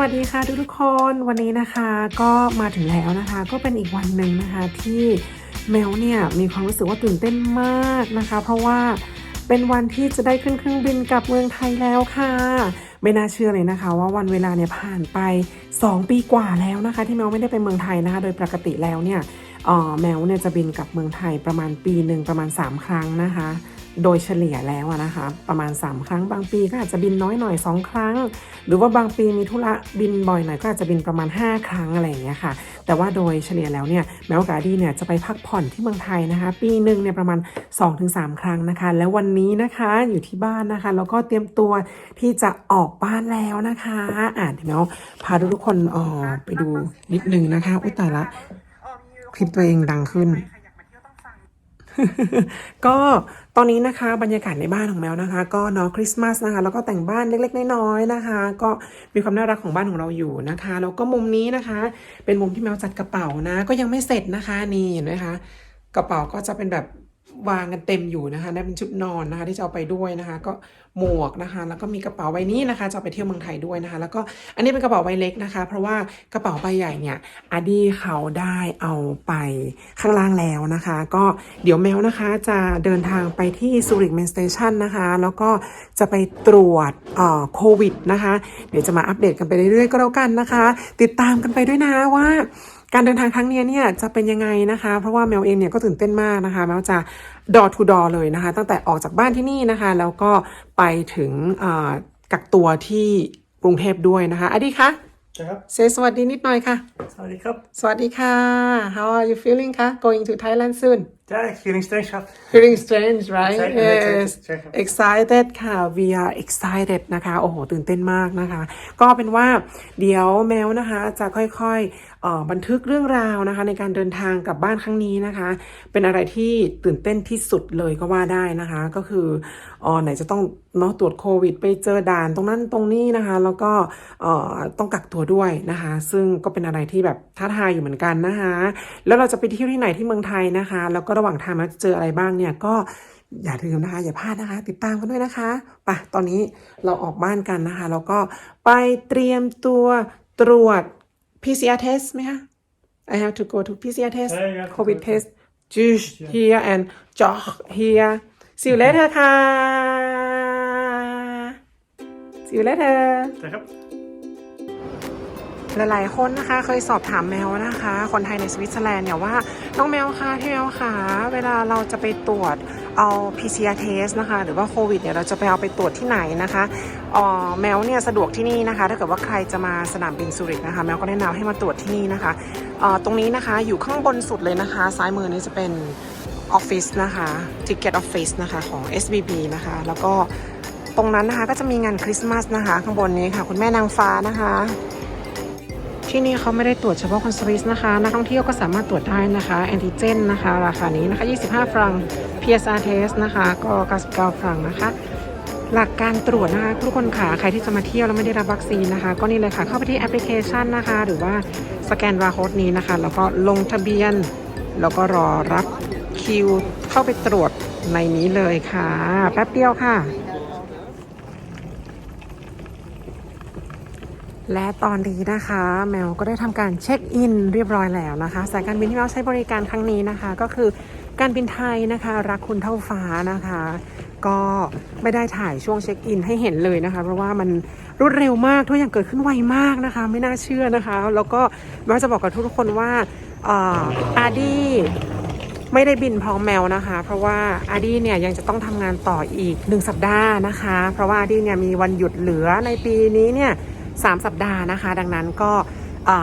วัสดีค่ะทุกทุกๆคนวันนี้นะคะก็มาถึงแล้วนะคะ ก็เป็นอีกวันหนึ่งนะคะที่แมวเนี่ยมีความรู้สึกว่าตื่นเต้นมากนะคะ เพราะว่าเป็นวันที่จะได้ขึ้นเครื่องบินกลับเมืองไทยแล้วค่ะไม่น่าเชื่อเลยนะคะ ว่าวันเวลาเนี่ยผ่านไป 2 ปีกว่าแล้วนะคะ ที่แมวไม่ได้ไปเมืองไทยนะคะ โดยปกติแล้วเนี่ยแมวเนี่ยจะบินกลับเมืองไทยประมาณปีหนึ่งประมาณ 3 ครั้งนะคะ โดยเฉลี่ยแล้วอะนะคะ ประมาณ 3 ครั้งบางปีก็อาจจะบินน้อยหน่อย 2 ครั้ง หรือว่าบางปีมีธุระบินบ่อยหน่อยก็อาจจะบินประมาณ 5 ครั้งอะไรอย่างเงี้ยค่ะ แต่ว่าโดยเฉลี่ยแล้วเนี่ยแมวกาดี้เนี่ยจะไปพักผ่อนที่เมืองไทยนะคะ ปีหนึ่งเนี่ยประมาณ 2-3 ครั้งนะคะ แล้ววันนี้นะคะอยู่ที่บ้านนะคะ แล้วก็เตรียมตัวที่จะออกบ้านแล้วนะคะอ่านเดี๋ยวแมวพาทุกคนเออไปดูนิดนึงนะคะ อุ้ยตายละคลิปตัวเองดังขึ้น ก็ตอนนี้นะคะบรรยากาศในบ้านของแมวนะคะ ก็เนาะคริสต์มาสนะคะ แล้วก็แต่งบ้านเล็กๆน้อยๆนะคะ ก็มีความน่ารักของบ้านของเราอยู่นะคะแล้วก็มุมนี้นะคะ เป็นมุมที่แมวจัดกระเป๋านะ ก็ยังไม่เสร็จนะคะนี่เห็นไหมคะกระเป๋าก็จะเป็นแบบ วางกันเต็มอยู่นะคะนั่นเป็นชุดนอนนะคะ ที่จะเอาไปด้วยนะคะ ก็หมวกนะคะ แล้วก็มีกระเป๋าใบนี้นะคะ จะไปเที่ยวเมืองไทยด้วยนะคะ แล้วก็อันนี้เป็นกระเป๋าใบเล็กนะคะ เพราะว่ากระเป๋าใบใหญ่เนี่ยอาดี้เขาได้เอาไปข้างล่างแล้วนะคะ ก็เดี๋ยวแมวนะคะจะเดินทางไปที่ซูริกเมนสเตชันนะคะ แล้วก็จะไปตรวจเอ่อโควิดนะคะ เดี๋ยวจะมาอัปเดตกันไปเรื่อยๆก็แล้วกันนะคะ ติดตามกันไปด้วยนะว่า การเดินทางครั้งเนี้ยเนี่ยจะเป็นยังไงนะคะ เพราะว่าแมวเองเนี่ยก็ตื่นเต้นมากนะคะแมวจะดอทูดอเลยนะคะ ตั้งแต่ออกจากบ้านที่นี่นะคะ แล้วก็ไปถึงเอ่อกักตัวที่กรุงเทพด้วยนะคะอดีคะครับเซสวัสดีนิดหน่อยค่ะ สวัสดีครับ สวัสดีค่ะ How are you feeling คะ Going to Thailand soon ได้ feeling strange ครับ Feeling strange right Excited, yes excited, ใช่ครับ excited ค่ะ we are excited นะคะ โอ้โห ตื่นเต้นมากนะคะ ก็เป็นว่าเดี๋ยวแมวนะคะ จะค่อยๆเอ่อบันทึกเรื่องราวนะคะ ในการเดินทางกลับบ้านครั้งนี้นะคะ เป็นอะไรที่ตื่นเต้นที่สุดเลยก็ว่าได้นะคะ ก็คืออ๋อไหนจะต้องเนาะตรวจโควิด ไปเจอด่านตรงนั้นตรงนี้นะคะ แล้วก็เอ่อต้องกักตัวด้วยนะคะ ซึ่งก็เป็นอะไรที่แบบท้าทายอยู่เหมือนกันนะคะ แล้วเราจะไปเที่ยวที่ไหนที่เมืองไทยนะคะ แล้วก็ระหว่างทางเราจะเจออะไรบ้างเนี่ยก็อย่าลืมนะคะอย่าพลาดนะคะ ติดตามกันด้วยนะคะไปตอนนี้เราออกบ้านกันนะคะ แล้วก็ไปเตรียมตัวตรวจ PCR test ไหมคะ I have to go to PCR test Yeah, you have to COVID go to- test juice here and joh here see you later ค่ะ see you later ได้ครับ หลายๆ คนนะคะ เคยสอบถามแมวนะคะ คนไทยในสวิตเซอร์แลนด์เนี่ยว่าน้องแมวคะพี่แมวคะเวลาเราจะไปตรวจเอา PCR test นะคะ หรือว่าโควิดเนี่ยเราจะไปเอาไปตรวจที่ไหนนะคะเออแมวเนี่ยสะดวกที่นี่นะคะ ถ้าเกิดว่าใครจะมาสนามบินซูริกนะคะ แมวก็แนะนำให้มาตรวจที่นี่นะคะเออตรงนี้นะคะอยู่ข้างบนสุดเลยนะคะ ซ้ายมือนี้จะเป็นออฟฟิศนะคะ Ticket Office นะคะของ SBB นะคะ แล้วก็ตรงนั้นนะคะก็จะมีงานคริสต์มาสนะคะ ข้างบนนี้ค่ะ คุณแม่นางฟ้านะคะ ที่นี่เขาไม่ได้ตรวจเฉพาะคนสวิสนะคะนักท่องเที่ยวก็สามารถตรวจได้นะคะแอนติเจนนะคะ ราคานี้นะคะ 25 ฟรัง PSR test นะคะก็99ฟรังนะคะ หลักการตรวจนะคะทุกคนค่ะใครที่จะมาเที่ยวแล้วไม่ได้รับวัคซีนนะคะ ก็นี่เลยค่ะเข้าไปที่แอปพลิเคชันนะคะ หรือว่าสแกนบาร์โค้ดนี้นะคะ แล้วก็ลงทะเบียน แล้วก็รอรับคิวเข้าไปตรวจในนี้เลยค่ะ แป๊บเดียวค่ะ และตอนนี้นะคะ แมวก็ได้ทำการเช็คอินเรียบร้อยแล้วนะคะ สายการบินที่แมวใช้บริการครั้งนี้นะคะ ก็คือการบินไทยนะคะ รักคุณเท่าฟ้านะคะ ก็ไม่ได้ถ่ายช่วงเช็คอินให้เห็นเลยนะคะ เพราะว่ามันรวดเร็วมากทุกอย่างเกิดขึ้นไวมากนะคะ ไม่น่าเชื่อนะคะ แล้วก็แมวจะบอกกับทุกๆคนว่าเอ่ออาดี้ไม่ได้บินพร้อมแมวนะคะ เพราะว่าอาดี้เนี่ยยังจะต้องทำงานต่ออีก 1 สัปดาห์นะคะ เพราะว่าอาดี้เนี่ยมีวันหยุดเหลือในปีนี้เนี่ย สามสัปดาห์นะคะ ดังนั้นก็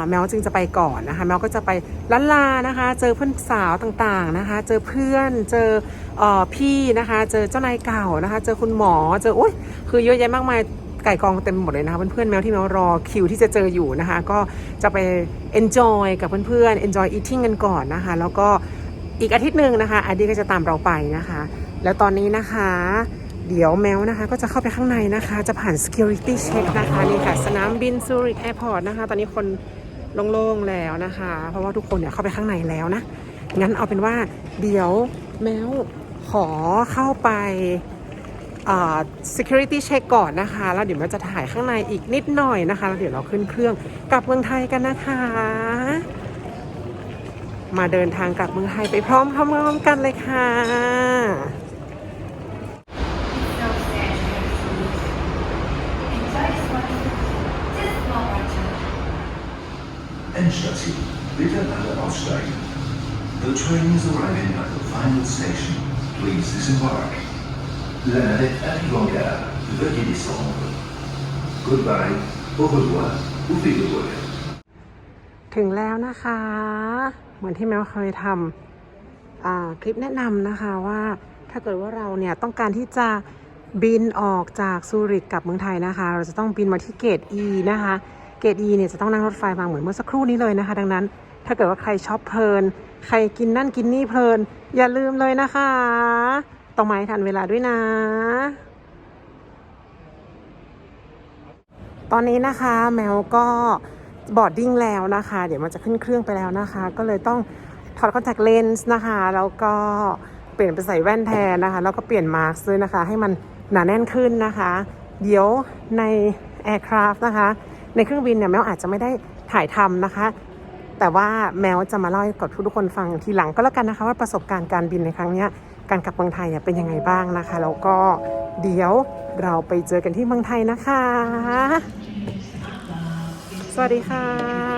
แมวจึงจะไปก่อนนะคะแมวก็จะไปล้านลานะคะ เจอเพื่อนสาวต่างๆนะคะ เจอเพื่อนเจอเออพี่นะคะ เจอเจ้านายเก่านะคะ เจอคุณหมอเจออุ้ยคือเยอะแยะมากมายไก่กองเต็มหมดเลยนะคะเพื่อนๆแมวที่แมวรอคิวที่จะเจออยู่นะคะ ก็จะไป enjoy กับเพื่อนๆ enjoy eating กันก่อนนะคะ แล้วก็อีกอาทิตย์หนึ่งนะคะอาดีก็จะตามเราไปนะคะ แล้วตอนนี้นะคะ เดี๋ยวแมวนะคะ ก็จะเข้าไปข้างในนะคะ จะผ่าน security check นะคะนี่ค่ะ สนามบินซูริกแอร์พอร์ตนะคะ ตอนนี้คนโล่งๆแล้วนะคะ เพราะว่าทุกคนเนี่ยเข้าไปข้างในแล้วนะ งั้นเอาเป็นว่าเดี๋ยวแมวขอเข้าไปา security check ก่อนนะคะ แล้วเดี๋ยวมันจะถ่ายข้างในอีกนิดหน่อยนะคะ แล้วเดี๋ยวเราขึ้นเครื่องกลับเมืองไทยกันนะคะ มาเดินทางกลับเมืองไทยไปพร้อมๆกันเลยค่ะ Endstation, bitte alle aussteigen. The train is arriving at the final station. Please disembark. La navette arrive en gare. Veuillez descendre. Goodbye, au revoir, au revoir. ถึงแล้วนะคะ เหมือนที่แมวเคยทำคลิปแนะนำนะคะว่าถ้าเกิดว่าเราเนี่ยต้องการที่จะบินออกจากซูริกกลับเมืองไทยนะคะ เราจะต้องบินมาที่เกต E นะคะ เกต E เนี่ยจะต้องนั่งรถไฟมาเหมือนเมื่อสักครู่นี้เลยนะคะ ดังนั้น ถ้าเกิดว่าใครชอบเพลิน ใครกินนั่นกินนี่เพลิน อย่าลืมเลยนะคะต้องมาให้ทันเวลาด้วยนะ ตอนนี้นะคะแมวก็บอดดิ้งแล้วนะคะ เดี๋ยวมันจะขึ้นเครื่องไปแล้วนะคะ ก็เลยต้องถอดคอนแทคเลนส์นะคะ แล้วก็เปลี่ยนไปใส่แว่นแทนนะคะ แล้วก็เปลี่ยนมาร์กด้วยนะคะ ให้มันหนาแน่นขึ้นนะคะ เดี๋ยวใน Aircraft นะคะ ในเครื่องบินเนี่ยแมวอาจจะไม่ได้ถ่ายทำนะคะ แต่ว่าแมวจะมาเล่าให้กับทุกคนฟังทีหลังก็แล้วกันนะคะ ว่าประสบการณ์การบินในครั้งนี้การกลับเมืองไทยเนี่ยเป็นยังไงบ้างนะคะแล้วก็เดี๋ยวเราไปเจอกันที่เมืองไทยนะคะ สวัสดีค่ะ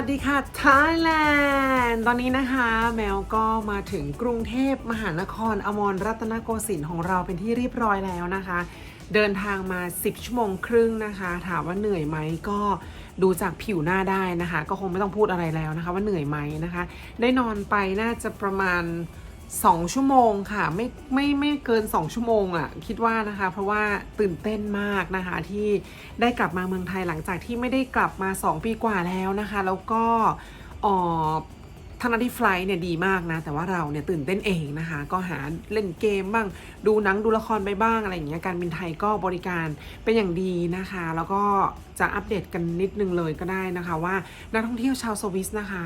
วัสดีค่ะไทยแลนด์ตอนนี้นะคะ แมวก็มาถึงกรุงเทพมหานครอมรรัตนโกสินทร์ของเราเป็นที่เรียบร้อยแล้วนะคะ เดินทางมา 10 ชั่วโมงครึ่งนะคะ ถามว่าเหนื่อยไหมก็ดูจากผิวหน้าได้นะคะ ก็คงไม่ต้องพูดอะไรแล้วนะคะ ว่าเหนื่อยไหมนะคะ ได้นอนไปน่าจะประมาณ 2ชั่วโมงค่ะไม่ไม่ไม่เกิน2ชั่วโมงอะ่ะคิดว่านะคะ เพราะว่าตื่นเต้นมากนะคะ ที่ได้กลับมาเมืองไทยหลังจากที่ไม่ได้กลับมา 2 ปีกว่าแล้วนะคะ แล้วก็ออทางนั้นที่ไฟล์เนี่ยดีมากนะ แต่ว่าเราเนี่ยตื่นเต้นเองนะคะ ก็หาเล่นเกมบ้าง ดูหนังดูละครไปบ้างอะไรอย่างเงี้ยการบินไทยก็บริการเป็นอย่างดีนะคะ แล้วก็จะอัปเดตกันนิดนึงเลยก็ได้นะคะ ว่านักท่องเที่ยวชาวสวิสนะคะ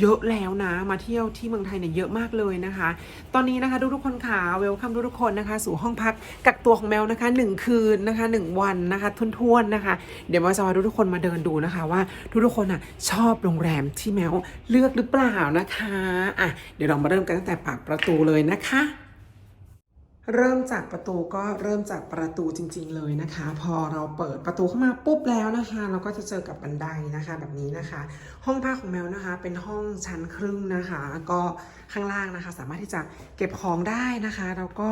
เยอะแล้วนะ มาเที่ยวที่เมืองไทยเนี่ยเยอะมากเลยนะคะ ตอนนี้นะคะทุกๆคนขาเวลคัมทุกๆคนนะคะ สู่ห้องพักกักตัวของแมวนะคะ 1 คืนนะคะ 1 วันนะคะทุ่นๆนะคะ เดี๋ยวมาจะพาทุกๆคนมาเดินดูนะคะว่าทุกๆคนอะชอบโรงแรมที่แมวเลือกหรือเปล่านะคะอะเดี๋ยวเรามาเริ่มกันตั้งแต่ปากประตูเลยนะคะ เริ่มจากประตูก็เริ่มจากประตูจริง ๆ เลยนะคะ พอเราเปิดประตูเข้ามาปุ๊บแล้วนะคะ เราก็จะเจอกับบันไดนะคะ แบบนี้นะคะ ห้องพักของแมวนะคะ เป็นห้องชั้นครึ่งนะคะ ก็ข้างล่างนะคะ สามารถที่จะเก็บของได้นะคะแล้วก็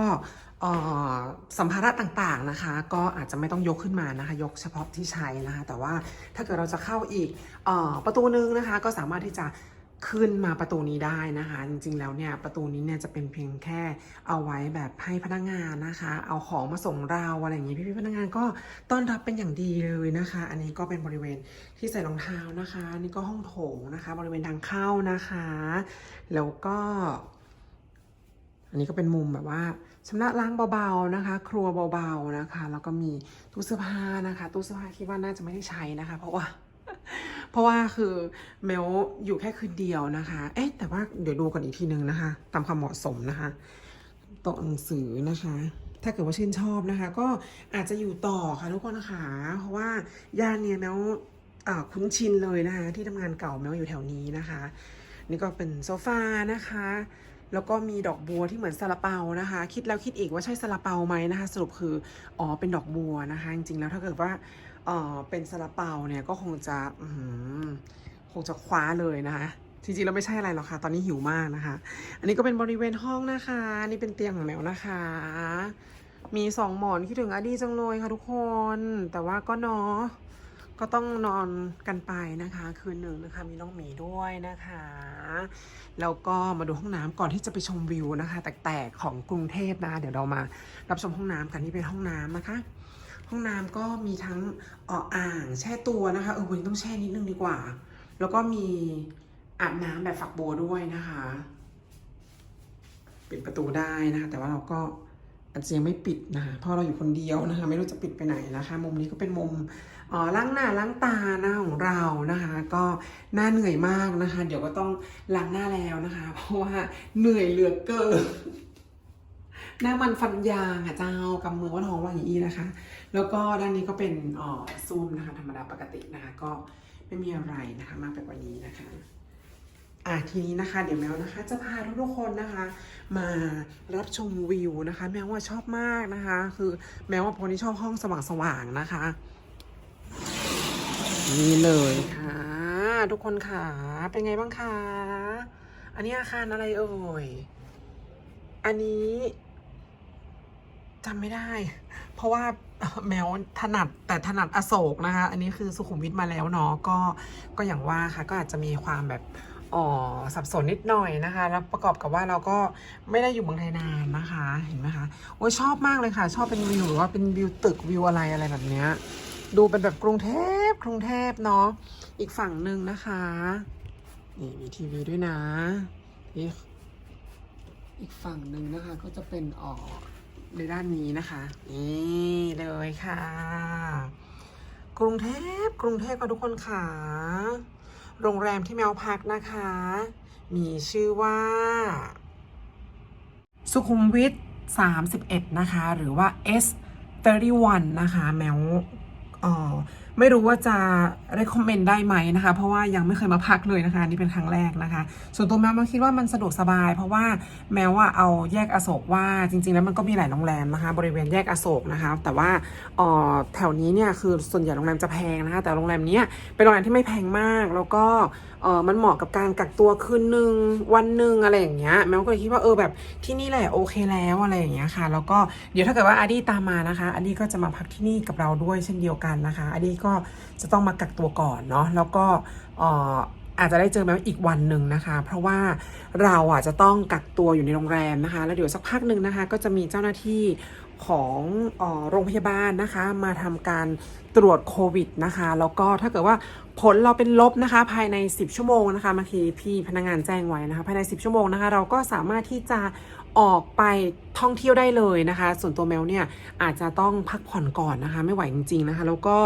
อ่อสัมภาระต่างๆนะคะ ก็อาจจะไม่ต้องยกขึ้นมานะคะ ยกเฉพาะที่ใช้นะคะ แต่ว่าถ้าเกิดเราจะเข้าอีกอประตูนึงนะคะ ก็สามารถที่จะ ขึ้นมาประตูนี้ได้นะคะ จริงๆแล้วเนี่ยประตูนี้เนี่ยจะเป็นเพียงแค่เอาไว้แบบให้พนักงานนะคะ เอาของมาส่งเราอะไรอย่างนี้พี่ๆพนักงานก็ต้อนรับเป็นอย่างดีเลยนะคะ อันนี้ก็เป็นบริเวณที่ใส่รองเท้านะคะนี่ก็ห้องโถงนะคะ บริเวณทางเข้านะคะ แล้วก็ อันนี้ก็เป็นมุมแบบว่าชำระล้างเบาๆนะคะ ครัวเบาๆนะคะ แล้วก็มีตู้เสื้อผ้านะคะตู้เสื้อผ้าคิดว่าน่าจะไม่ได้ใช้นะคะ เพราะว่า เพราะว่าคือเมลอยู่แค่คืนเดียวนะคะ เอ๊ะแต่ว่าเดี๋ยวดูกันอีกทีนึงนะคะ ตามความเหมาะสมนะคะโต๊ะหนังสือนะคะ ถ้าเกิดว่าชื่นชอบนะคะ ก็อาจจะอยู่ต่อค่ะทุกคนนะคะเพราะว่าย่านเนี่ยแมวคุ้นชินเลยนะคะ ที่ทำงานเก่าแมวอยู่แถวนี้นะคะ นี่ก็เป็นโซฟานะคะแล้วก็มีดอกบัวที่เหมือนซาลาเปานะคะ คิดแล้วคิดอีกว่าใช่ซาลาเปาไหมนะคะ สรุปคืออ๋อเป็นดอกบัวนะคะ จริงๆแล้วถ้าเกิดว่า เออเป็นซาลาเปาเนี่ยก็คงจะคงจะคว้าเลยนะคะจริงๆแล้วไม่ใช่อะไรหรอกค่ะ ตอนนี้หิวมากนะคะ อันนี้ก็เป็นบริเวณห้องนะคะ นี่เป็นเตียงของแมวนะคะ มีสองหมอนคิดถึงอดีจังเลยค่ะทุกคน แต่ว่าก็เนาะก็ต้องนอนกันไปนะคะ คืนหนึ่งนะคะ มีน้องหมีด้วยนะคะ แล้วก็มาดูห้องน้ำก่อนที่จะไปชมวิวนะคะ แตกๆของกรุงเทพนะคะเดี๋ยวเรามารับชมห้องน้ำกันนี่เป็นห้องน้ำนะคะ ห้องน้ำก็มีทั้งอ่ออ่างแช่ตัวนะคะ เออวันนี้ต้องแช่นิดนึงดีกว่า แล้วก็มีอาบน้ำแบบฝักบัวด้วยนะคะปิดประตูได้นะคะ แต่ว่าเราก็อาจจะยังไม่ปิดนะคะเพราะเราอยู่คนเดียวนะคะ ไม่รู้จะปิดไปไหนนะคะ มุมนี้ก็เป็นมุมอ่อล้างหน้าล้างตาหน้าของเรานะคะ ก็หน้าเหนื่อยมากนะคะ เดี๋ยวก็ต้องล้างหน้าแล้วนะคะ เพราะว่าเหนื่อยเหลือเกิน หน้ามันฟันยางอะเจ้ากำมือว่าท้องว่าอย่างนี้นะคะ แล้วก็ด้านนี้ก็เป็นอ่อซูมนะคะธรรมดาปกตินะคะ ก็ไม่มีอะไรนะคะมากไปกว่านี้นะคะอะทีนี้นะคะเดี๋ยวแมวนะคะ จะพาทุกๆคนนะคะ มารับชมวิวนะคะ แมวว่าชอบมากนะคะ คือแมวว่าคนที่ชอบห้องสว่างๆนะคะ นี่เลยค่ะ ทุกคนค่ะ เป็นไงบ้างคะ อันนี้อาคารอะไรเอ่ย อันนี้ จำไม่ได้ เพราะว่าแมวถนัดแต่ถนัดอโศกนะคะ อันนี้คือสุขุมวิทมาแล้วเนาะก็ก็อย่างว่าค่ะก็อาจจะมีความแบบอ๋อสับสนนิดหน่อยนะคะ แล้วประกอบกับว่าเราก็ไม่ได้อยู่เมืองไทยนานนะคะ เห็นไหมคะโอ้ยชอบมากเลยค่ะ ชอบเป็นวิวหรือว่าเป็นวิวตึกวิวอะไรอะไรแบบเนี้ยดูเป็นแบบกรุงเทพกรุงเทพเนาะอีกฝั่งหนึ่งนะคะนี่มีทีวีด้วยนะนี่อีกฝั่งหนึ่งนะคะก็จะเป็นออก ในด้านนี้นะคะ นี่เลยค่ะ กรุงเทพกรุงเทพค่ะทุกคนค่ะ โรงแรมที่แมวพักนะคะ มีชื่อว่า สุขุมวิท31 นะคะ หรือว่า S 31 นะคะ แมวเอ่อ ไม่รู้ว่าจะ recommend ได้ไหมนะคะ เพราะว่ายังไม่เคยมาพักเลยนะคะนี่เป็นครั้งแรกนะคะ ส่วนตัวแมวมันคิดว่ามันสะดวกสบาย เพราะว่าแมวว่าเอาแยกอโศกว่าจริง ๆ แล้วมันก็มีหลายโรงแรมนะคะ บริเวณแยกอโศกนะคะ แต่ว่าเอ่อแถวนี้เนี่ยคือส่วนใหญ่โรงแรมจะแพงนะคะ แต่โรงแรมนี้เป็นโรงแรมที่ไม่แพงมาก แล้วก็เออมันเหมาะกับการกักตัวคืนหนึ่งวันหนึ่งอะไรอย่างเงี้ยแมวก็เลยคิดว่าเออแบบที่นี่แหละโอเคแล้วอะไรอย่างเงี้ยค่ะ แล้วก็เดี๋ยวถ้าเกิดว่าอาดี้ตามมานะคะอาดี้ก็จะมาพักที่นี่กับเราด้วยเช่นเดียวกันนะคะอาดี้ก็จะต้องมากักตัวก่อนเนาะแล้วก็อออาจจะได้เจอแมวอีกวันหนึ่งนะคะ เพราะว่าเราอะจะต้องกักตัวอยู่ในโรงแรมนะคะ แล้วเดี๋ยวสักพักหนึ่งนะคะ ก็จะมีเจ้าหน้าที่ของออโรงพยาบาลนะคะ มาทำการตรวจโควิดนะคะ แล้วก็ถ้าเกิดว่าผลเราเป็นลบนะคะ ภายใน 10 ชั่วโมงนะคะบางทีพี่พนักงานแจ้งไว้นะคะ ภายใน 10 ชั่วโมงนะคะ เราก็สามารถที่จะออกไปท่องเที่ยวได้เลยนะคะ ส่วนตัวแมวเนี่ยอาจจะต้องพักผ่อนก่อนนะคะ ไม่ไหวจริงๆนะคะ แล้วก็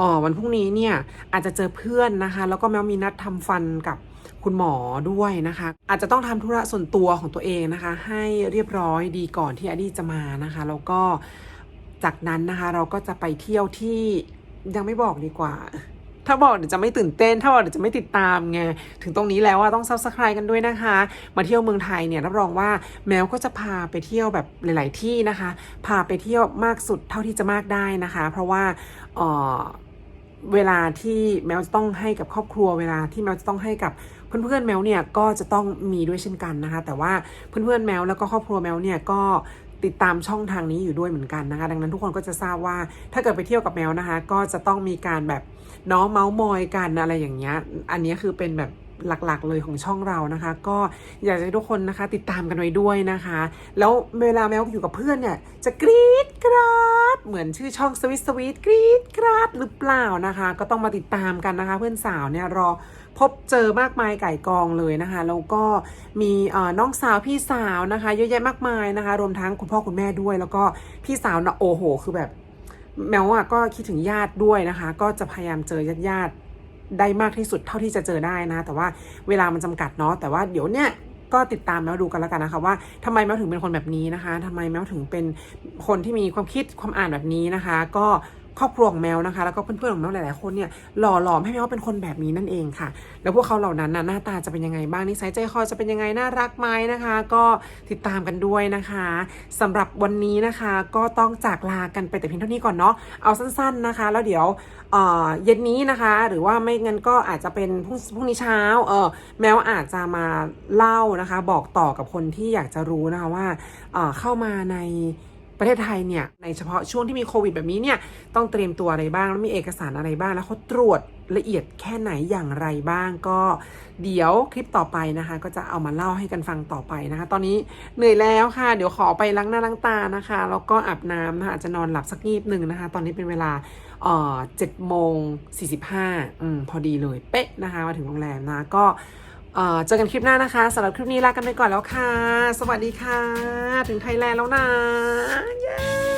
ออวันพรุ่งนี้เนี่ยอาจจะเจอเพื่อนนะคะ แล้วก็แมวมีนัดทำฟันกับคุณหมอด้วยนะคะ อาจจะต้องทำธุระส่วนตัวของตัวเองนะคะ ให้เรียบร้อยดีก่อนที่อดีจะมานะคะ แล้วก็จากนั้นนะคะ เราก็จะไปเที่ยวที่ยังไม่บอกดีกว่า ถ้าบอกเดี๋ยวจะไม่ตื่นเต้น ถ้าบอกเดี๋ยวจะไม่ติดตามไงถึงตรงนี้แล้วอะต้องซับสไครกันด้วยนะคะ มาเที่ยวเมืองไทยเนี่ยรับรองว่าแมวก็จะพาไปเที่ยวแบบหลาย ๆ ที่นะคะ พาไปเที่ยวมากสุดเท่าที่จะมากได้นะคะ เพราะว่าเออ เวลาที่แมวจะต้องให้กับครอบครัวเวลาที่แมวจะต้องให้กับเพื่อนๆแมวเนี่ยก็จะต้องมีด้วยเช่นกันนะคะ แต่ว่าเพื่อนๆแมวแล้วก็ครอบครัวแมวเนี่ยก็ติดตามช่องทางนี้อยู่ด้วยเหมือนกันนะคะ ดังนั้นทุกคนก็จะทราบว่าถ้าเกิดไปเที่ยวกับแมวนะคะ ก็จะต้องมีการแบบน้องเมาส์มอยกันอะไรอย่างเงี้ย อันนี้คือเป็นแบบ หลักๆ เลยของช่องเรานะคะ ก็อยากจะให้ทุกคนนะคะ ติดตามกันไว้ด้วยนะคะ แล้วเวลาแมวอยู่กับเพื่อนเนี่ยจะกรี๊ดกราด เหมือนชื่อช่องสวิตสวีทกรี๊ดกราดหรือเปล่านะคะ ก็ต้องมาติดตามกันนะคะ เพื่อนสาวเนี่ยรอพบเจอมากมายไก่กองเลยนะคะแล้วก็มีน้องสาวพี่สาวนะคะเยอะแยะมากมายนะคะ รวมทั้งคุณพ่อคุณแม่ด้วย แล้วก็พี่สาวนะโอ้โห คือแบบแมวอะก็คิดถึงญาติด้วยนะคะ ก็จะพยายามเจอญาติญาติ ได้มากที่สุดเท่าที่จะเจอได้นะ แต่ว่าเวลามันจำกัดเนาะแต่ว่าเดี๋ยวเนี่ยก็ติดตามแมวดูกันแล้วกันนะคะว่าทำไมแมวถึงเป็นคนแบบนี้นะคะทำไมแมวถึงเป็นคนที่มีความคิดความอ่านแบบนี้นะคะ ก็ ครอบครัวของแมวนะคะ แล้วก็เพื่อนๆของแมวหลายๆคนเนี่ยหล่อหลอมให้แมวเป็นคนแบบนี้นั่นเองค่ะ แล้วพวกเขาเหล่านั้นน่ะหน้าตาจะเป็นยังไงบ้างนิสัยใจคอจะเป็นยังไงน่ารักไหมนะคะ ก็ติดตามกันด้วยนะคะสำหรับวันนี้นะคะก็ต้องจากลากันไปแต่เพียงเท่านี้ก่อนเนาะเอาสั้น ๆนะคะ แล้วเดี๋ยวเย็นนี้นะคะ หรือว่าไม่งั้นก็อาจจะเป็นพรุ่งพรุ่งนี้เช้าเออแมวอาจจะมาเล่านะคะ บอกต่อกับคนที่อยากจะรู้นะคะว่าเเข้ามาใน ประเทศไทยเนี่ยในเฉพาะช่วงที่มีโควิดแบบนี้เนี่ยต้องเตรียมตัวอะไรบ้างแล้วมีเอกสารอะไรบ้างแล้วเขาตรวจละเอียดแค่ไหนอย่างไรบ้างก็ เดี๋ยวคลิปต่อไปนะคะ ก็จะเอามาเล่าให้กันฟังต่อไปนะคะ ตอนนี้เหนื่อยแล้วค่ะ เดี๋ยวขอไปล้างหน้าล้างตานะคะ แล้วก็อาบน้ำนะคะอาจจะนอนหลับสักงีบหนึ่งนะคะ ตอนนี้เป็นเวลาเอ่อเจ็ดโมงสี่สิบห้าอืมพอดีเลยเป๊ะนะคะ มาถึงโรงแรมนะก็ เจอกันคลิปหน้านะคะสำหรับคลิปนี้ลากันไปก่อนแล้วค่ะ สวัสดีค่ะ ถึงไทยแลนด์แล้วนะ เย้